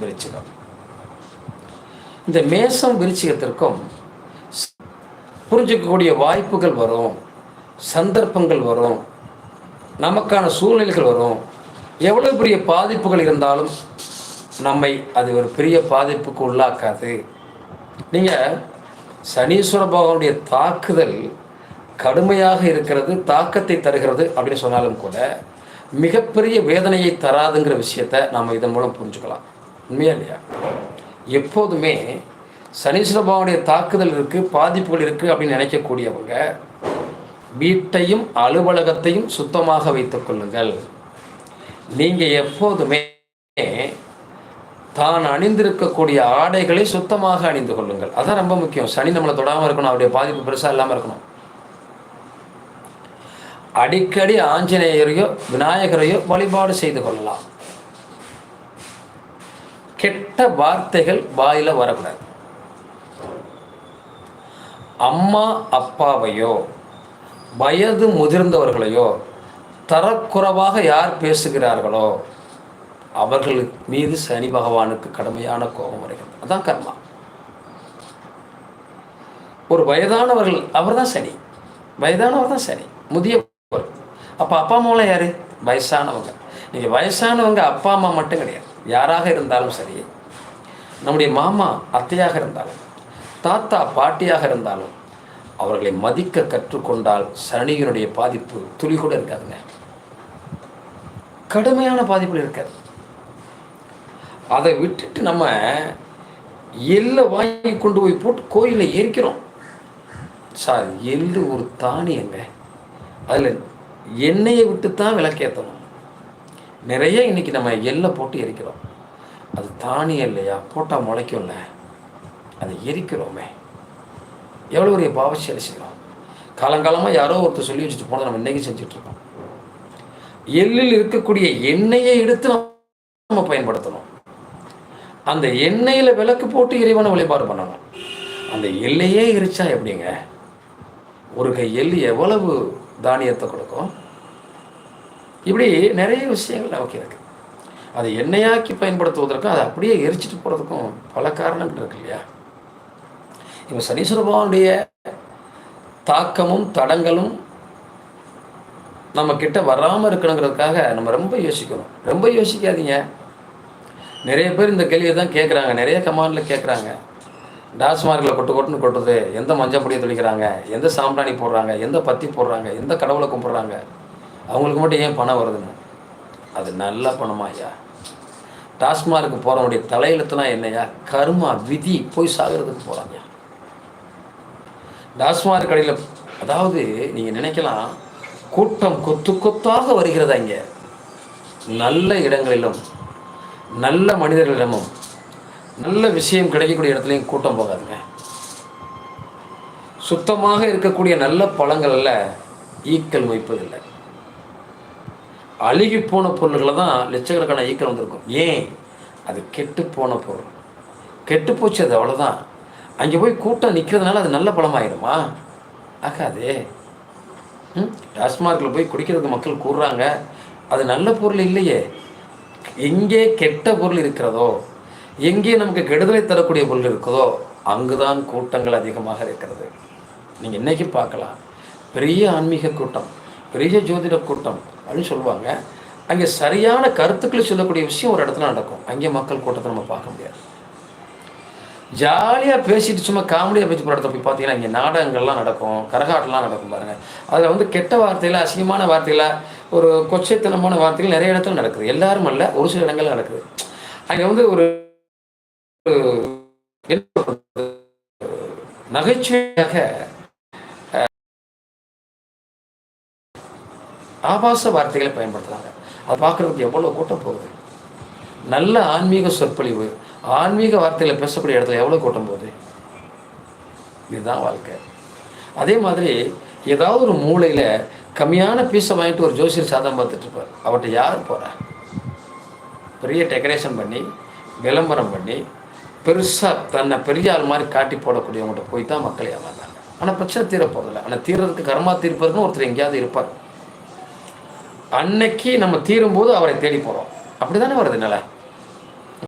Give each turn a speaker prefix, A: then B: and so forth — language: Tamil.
A: விருச்சிகம். இந்த மேசம் விருச்சிகத்திற்கும் புரிஞ்சிக்கக்கூடிய வாய்ப்புகள் வரும் சந்தர்ப்பங்கள் வரும் நமக்கான சூழ்நிலைகள் வரும். எவ்வளோ பெரிய பாதிப்புகள் இருந்தாலும் நம்மை அது ஒரு பெரிய பாதிப்புக்கு உள்ளாக்காது. நீங்கள் சனீஸ்வர பகவானுடைய தாக்குதல் கடுமையாக இருக்கிறது தாக்கத்தை தருகிறது அப்படின்னு சொன்னாலும் கூட மிகப்பெரிய வேதனையை தராதுங்கிற விஷயத்தை நாம் இதன் மூலம் புரிஞ்சுக்கலாம். உண்மையா இல்லையா? எப்போதுமே சனீஸ்வர பகவானுடைய தாக்குதல் இருக்குது பாதிப்புகள் இருக்குது அப்படின்னு நினைக்கக்கூடியவங்க வீட்டையும் அலுவலகத்தையும் சுத்தமாக வைத்துக் கொள்ளுங்கள். நீங்கள் எப்போதுமே தான் அணிந்திருக்கக்கூடிய ஆடைகளை சுத்தமாக அணிந்து கொள்ளுங்கள். அதான் ரொம்ப முக்கியம். சனி நம்மளை தொடாமல் இருக்கணும். அவருடைய பாதிப்பு பெருசாக இல்லாமல் இருக்கணும். அடிக்கடி ஆஞ்சநேயரையோ விநாயகரையோ வழிபாடு செய்து கொள்ளலாம். கெட்ட வார்த்தைகள் வாயில் வரக்கூடாது. அம்மா அப்பாவையோ வயது முதிர்ந்தவர்களையோ தரக்குறைவாக யார் பேசுகிறார்களோ அவர்கள் மீது சனி பகவானுக்கு கடுமையான கோபம் வருகிறது. அதான் கர்மா. ஒரு வயதானவர்கள் அவர் தான் சனி. வயதானவர் தான் சனி. முதியவர். அப்போ அப்பா அம்மாவெலாம் யார்? வயசானவங்க. நீங்கள் வயசானவங்க அப்பா அம்மா மட்டும் கிடையாது. யாராக இருந்தாலும் சரி நம்முடைய மாமா அத்தையாக இருந்தாலும் தாத்தா பாட்டியாக இருந்தாலும் அவர்களை மதிக்க கற்றுக்கொண்டால் சனியினுடைய பாதிப்பு துளி கூட இருக்காதுங்க. கடுமையான பாதிப்புகள் இருக்காது. அதை விட்டுட்டு நம்ம எள்ள வாங்கி கொண்டு போய் போட்டு கோயிலில் எரிக்கிறோம் சார் எள்ளு ஒரு தானியங்க. அதில் எண்ணெயை விட்டு தான் விளக்கேற்றணும் நிறைய இன்னைக்கு நம்ம எள்ளை போட்டு எரிக்கிறோம். அது தானியம் இல்லையா போட்டால் முளைக்கும்ல. அதை எரிக்கிறோமே. எவ்வளோ பெரிய பாவச்செயலை செய்கிறோம் காலங்காலமாக யாரோ ஒருத்தர் சொல்லி வச்சுட்டு போனதை நம்ம இன்னைக்கு செஞ்சுட்ருக்கோம். எள்ளில் இருக்கக்கூடிய எண்ணெயை எடுத்து நம்ம பயன்படுத்தணும். அந்த எண்ணெயில் விளக்கு போட்டு இறைவனை வழிபாடு பண்ணணும். அந்த எல்லையே எரிச்சா எப்படிங்க? ஒரு கை எள்ளு எவ்வளவு தானியத்தை கொடுக்கும்? இப்படி நிறைய விஷயங்கள் நமக்கு இருக்கு. அதை எண்ணெயாக்கி பயன்படுத்துவதற்கும் அதை அப்படியே எரிச்சிட்டு போகிறதுக்கும் பல காரணங்கள் இருக்கு இல்லையா? இப்போ சனீஸ்வர பகவானுடைய தாக்கமும் தடங்களும் நம்ம கிட்ட வராமல் இருக்கணுங்கிறதுக்காக நம்ம ரொம்ப யோசிக்கணும். ரொம்ப யோசிக்காதீங்க. நிறைய பேர் இந்த கேள்வியை தான் கேட்குறாங்க நிறைய கமாண்டில் கேட்குறாங்க டாஸ்மார்க்கில் கொட்டு கொட்டுன்னு கொட்டுறது எந்த மஞ்சள் பொடியை தெளிக்கிறாங்க எந்த சாம்பிராணி போடுறாங்க எந்த பத்தி போடுறாங்க எந்த கடவுளை கும்பிட்றாங்க அவங்களுக்கு மட்டும் ஏன் பணம் வருதுன்னு அது நல்ல பணமா ஐயா? டாஸ்மார்க்கு போகிறவனுடைய தலையெழுத்துலாம் என்னையா? கருமா விதி போய் சாகிறதுக்கு போகிறாங்க டாஸ்மார்க் கடையில் அதாவது நீங்கள் நினைக்கலாம் கூட்டம் கொத்து கொத்தாக வருகிறதா இங்கே? நல்ல இடங்களிலும் நல்ல மனிதர்களிடமும் நல்ல விஷயம் கிடைக்கக்கூடிய இடத்துலையும் கூட்டம் போகாதுங்க. சுத்தமாக இருக்கக்கூடிய நல்ல பழங்களில் ஈக்கள் மொய்ப்பதில்லை. அழுகி போன பொருள்களை தான் லட்சக்கணக்கான ஈக்கள் வந்திருக்கும். ஏன்? அது கெட்டு போன பொருள். கெட்டு போச்சு அது அவ்வளோதான் அங்கே போய் கூட்டம் நிற்கிறதுனால அது நல்ல பழமாயிருமா? ஆகாதே. டாஸ்மார்க்கில் போய் குடிக்கிறதுக்கு மக்கள் கூறுறாங்க. அது நல்ல பொருள் இல்லையே. எங்கே கெட்ட பொருள் இருக்கிறதோ எங்கே நமக்கு கெடுதலை தரக்கூடிய பொருள் இருக்குதோ அங்குதான் கூட்டங்கள் அதிகமாக இருக்கிறது. நீங்கள் இன்றைக்கி பார்க்கலாம். பெரிய ஆன்மீக கூட்டம். பெரிய ஜோதிட கூட்டம் அப்படின்னு சொல்லுவாங்க. அங்கே சரியான கருத்துக்களை சொல்லக்கூடிய விஷயம் ஒரு இடத்துல நடக்கும். அங்கே மக்கள் கூட்டத்தை நம்ம பார்க்க முடியாது. ஜாலியாக பேசிட்டு சும்மா காமெடியாக பேசி போகிற இடத்துல போய் பார்த்தீங்கன்னா இங்கே நாடகங்கள்லாம் நடக்கும். கரகாட்டம்லாம் நடக்கும் பாருங்க. அதில் வந்து கெட்ட வார்த்தையில் அசிங்கமான வார்த்தையில் ஒரு கொச்சைத்தனமான வார்த்தைகள் நிறைய இடத்துல நடக்குது. எல்லாரும் அல்ல ஒரு சில இடங்கள்ல நடக்குது. அங்கே வந்து ஒரு நகைச்சுவையாக ஆபாச வார்த்தைகளை பயன்படுத்துறாங்க. அதை பார்க்குறதுக்கு எவ்வளோ கூட்டம் போகுது? நல்ல ஆன்மீக சொற்பொழிவு ஆன்மீக வார்த்தைகளை பேசக்கூடிய இடத்துல எவ்வளோ கூட்டம் போகுது? இதுதான் வாழ்க்கை. அதே மாதிரி ஏதாவது ஒரு மூலையில் கம்மியான பீஸை வாங்கிட்டு ஒரு ஜோசியர் சாதம் பார்த்துட்டு இருப்பார். அவர்கிட்ட யார் போகிறா பெரிய டெக்கரேஷன் பண்ணி விளம்பரம் பண்ணி பெருசாக தன்னை பெரிய ஆள் மாதிரி காட்டி போடக்கூடியவங்கள்ட்ட போய் தான் மக்கள் ஏமாந்தாங்க. ஆனால் பிரச்சனை தீர போகிறதில்ல ஆனால் தீர்றதுக்கு கர்மா தீர்ப்பதுன்னு ஒருத்தர் எங்கேயாவது இருப்பார். அன்னைக்கு நம்ம தீரும்போது அவரை தேடி போகிறோம் அப்படி தானே வருது நிலை?